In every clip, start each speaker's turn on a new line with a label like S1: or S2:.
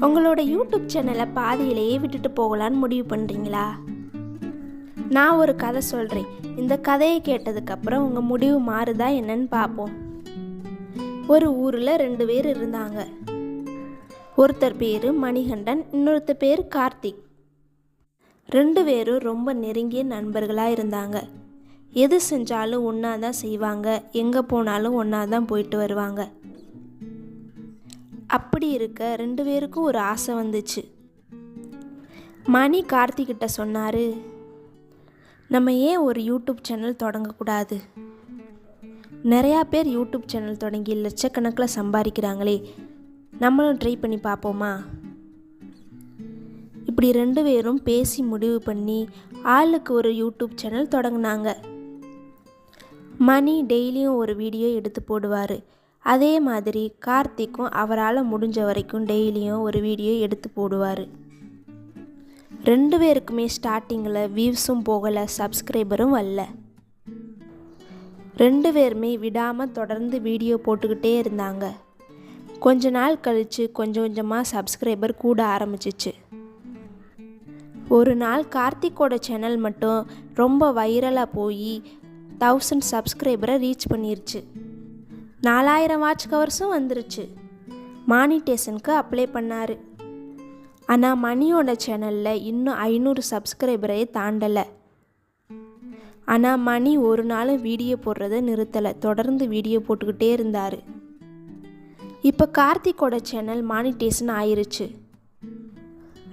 S1: உங்களோட யூடியூப் சேனலை பாதியிலேயே விட்டுட்டு போகலான்னு முடிவு பண்ணுறீங்களா நான் ஒரு கதை சொல்கிறேன் இந்த கதையை கேட்டதுக்கப்புறம் உங்கள் முடிவு மாறுதா என்னன்னு பார்ப்போம். ஒரு ஊரில் ரெண்டு பேர் இருந்தாங்க. ஒருத்தர் பேர் மணிகண்டன் இன்னொருத்தர் பேர் கார்த்திக். ரெண்டு பேரும் ரொம்ப நெருங்கிய நண்பர்களாக இருந்தாங்க. எது செஞ்சாலும் ஒன்றா தான் செய்வாங்க. எங்கே போனாலும் ஒன்றா தான் போயிட்டு வருவாங்க. அப்படி இருக்க ரெண்டு பேருக்கும் ஒரு ஆசை வந்துச்சு. மணி கார்த்திகிட்ட சொன்னார் நம்ம ஏன் ஒரு யூடியூப் சேனல் தொடங்கக்கூடாது? நிறையா பேர் யூடியூப் சேனல் தொடங்கி லட்சக்கணக்கில் சம்பாதிக்கிறாங்களே நம்மளும் ட்ரை பண்ணி பார்ப்போமா? இப்படி ரெண்டு பேரும் பேசி முடிவு பண்ணி ஆளுக்கு ஒரு யூடியூப் சேனல் தொடங்கினாங்க. மணி டெய்லியும் ஒரு வீடியோ எடுத்து போடுவார். அதே மாதிரி கார்த்திக்கும் அவரால் முடிஞ்ச வரைக்கும் டெய்லியும் ஒரு வீடியோ எடுத்து போடுவார். ரெண்டு பேருக்குமே ஸ்டார்டிங்கில் வியூஸும் போகலை சப்ஸ்கிரைபரும் வரல. ரெண்டு பேருமே விடாமல் தொடர்ந்து வீடியோ போட்டுக்கிட்டே இருந்தாங்க. கொஞ்ச நாள் கழித்து கொஞ்சம் கொஞ்சமாக சப்ஸ்கிரைபர் கூட ஆரம்பிச்சிச்சு. ஒரு நாள் கார்த்திக்கோட சேனல் மட்டும் ரொம்ப வைரலாக போய் தௌசண்ட் சப்ஸ்கிரைபரை ரீச் பண்ணிருச்சு. நாலாயிரம் வாட்ச் கவர்ஸும் வந்துருச்சு. மானிட்டேஷனுக்கு அப்ளை பண்ணார். ஆனால் மணியோட சேனலில் இன்னும் ஐநூறு சப்ஸ்கிரைபரையே தாண்டலை. ஆனால் மணி ஒரு நாளும் வீடியோ போடுறத நிறுத்தலை. தொடர்ந்து வீடியோ போட்டுக்கிட்டே இருந்தார். இப்போ கார்த்திக்கோட சேனல் மானிட்டேஷன் ஆயிருச்சு.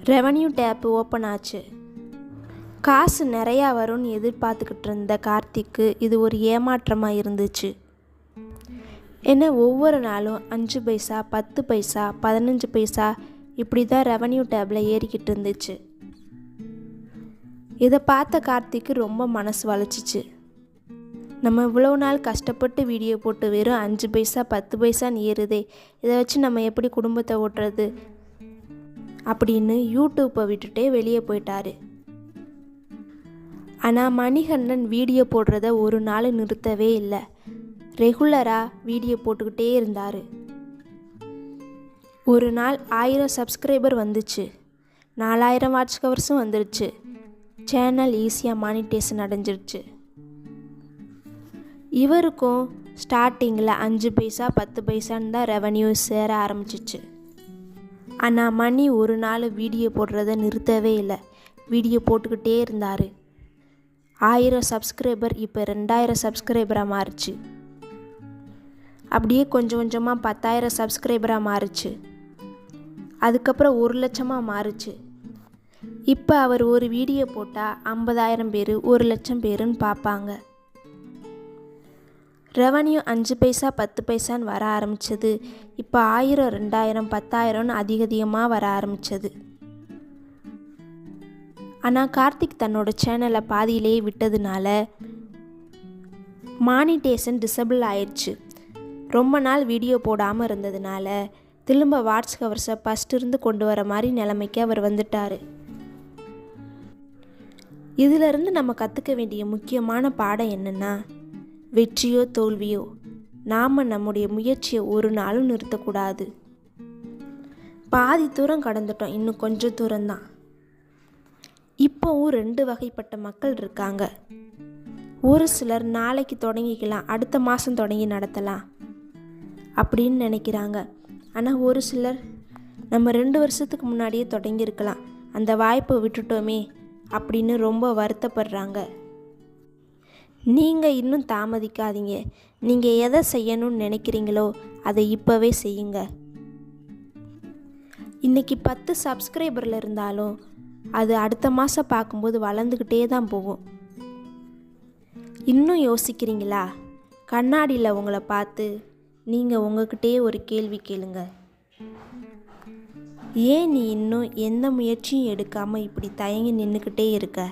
S1: ரெவன்யூ டேப் ஓப்பன் ஆச்சு. காசு நிறையா வரும்னு எதிர்பார்த்துக்கிட்டு இருந்த கார்த்திக்கு இது ஒரு ஏமாற்றமாக இருந்துச்சு. ஏன்னா ஒவ்வொரு நாளும் அஞ்சு பைசா பத்து பைசா பதினஞ்சு பைசா இப்படி தான் ரெவன்யூ டேப்பில் ஏறிக்கிட்டு இருந்துச்சு. இதை பார்த்த கார்த்திக்கு ரொம்ப மனசு வளைச்சிச்சு நம்ம இவ்வளோ நாள் கஷ்டப்பட்டு வீடியோ போட்டு வெறும் அஞ்சு பைசா பத்து பைசான்னு ஏறுதே இதை வச்சு நம்ம எப்படி குடும்பத்தை ஓட்டுறது அப்படின்னு யூடியூப்பை விட்டுட்டே வெளியே போயிட்டாரு. ஆனால் மணிகண்டன் வீடியோ போடுறத ஒரு நாள் நிறுத்தவே இல்லை. ரெகுலராக வீடியோ போட்டுக்கிட்டே இருந்தார். ஒரு நாள் ஆயிரம் சப்ஸ்கிரைபர் வந்துச்சு. நாலாயிரம் வாட்ச் கவர்ஸும் வந்துருச்சு. சேனல் ஈஸியாக மானிட்டேஷன் அடைஞ்சிருச்சு. இவருக்கும் ஸ்டார்டிங்கில் அஞ்சு பைசா பத்து பைசான்னு தான் ரெவன்யூ சேர ஆரம்பிச்சிச்சு. ஆனால் மணி ஒரு நாள் வீடியோ போடுறத நிறுத்தவே இல்லை. வீடியோ போட்டுக்கிட்டே இருந்தார். ஆயிரம் சப்ஸ்கிரைபர் இப்போ ரெண்டாயிரம் சப்ஸ்கிரைபராக மாறுச்சு. அப்படியே கொஞ்சம் கொஞ்சமாக பத்தாயிரம் சப்ஸ்கிரைபராக மாறுச்சு. அதுக்கப்புறம் ஒரு லட்சமாக மாறுச்சு. இப்போ அவர் ஒரு வீடியோ போட்டால் ஐம்பதாயிரம் பேர் ஒரு லட்சம் பேருன்னு பார்ப்பாங்க ரெவன்யூ அஞ்சு பைசா பத்து பைசான்னு வர ஆரம்பித்தது இப்போ ஆயிரம் ரெண்டாயிரம் பத்தாயிரம்னு அதிகதிகமாக வர ஆரம்பித்தது ஆனால் கார்த்திக் தன்னோட சேனலை பாதியிலேயே விட்டதுனால மானிட்டேஷன் டிசபிள் ஆயிடுச்சு ரொம்ப நாள் வீடியோ போடாமல் இருந்ததுனால திரும்ப வாட்ச் கவர்ஸை ஃபஸ்ட் இருந்து கொண்டு வர மாதிரி நிலைமைக்கு அவர் வந்துட்டார். இதிலிருந்து நம்ம கற்றுக்க வேண்டிய முக்கியமான பாடம் என்னென்னா வெற்றியோ தோல்வியோ நாம் நம்முடைய முயற்சியை ஒரு நாளும் நிறுத்தக்கூடாது. பாதி தூரம் கடந்துட்டோம் இன்னும் கொஞ்சம் தூரம்தான். இப்போவும் ரெண்டு வகைப்பட்ட மக்கள் இருக்காங்க. ஒரு சிலர் நாளைக்கு தொடங்கிக்கலாம் அடுத்த மாதம் தொடங்கி நடத்தலாம். அப்படின்னு நினைக்கிறாங்க. ஆனால் ஒரு சிலர் நம்ம ரெண்டு வருஷத்துக்கு முன்னாடியே தொடங்கியிருக்கலாம். அந்த வாய்ப்பை விட்டுட்டோமே அப்படின்னு ரொம்ப வருத்தப்படுறாங்க. நீங்கள் இன்னும் தாமதிக்காதீங்க. நீங்கள் எதை செய்யணும்னு நினைக்கிறீங்களோ அதை இப்போவே செய்யுங்க. இன்றைக்கி பத்து சப்ஸ்கிரைபரில் இருந்தாலும் அது அடுத்த மாதம் பார்க்கும்போது வளர்ந்துக்கிட்டே தான் போகும். இன்னும் யோசிக்கிறீங்களா? கண்ணாடியில் உங்களை பார்த்து நீங்கள் உங்ககிட்டயே ஒரு கேள்வி கேளுங்க. ஏன் நீ இன்னும் எந்த முயற்சியும் எடுக்காமல் இப்படி தயங்கி நின்றுக்கிட்டே இருக்க?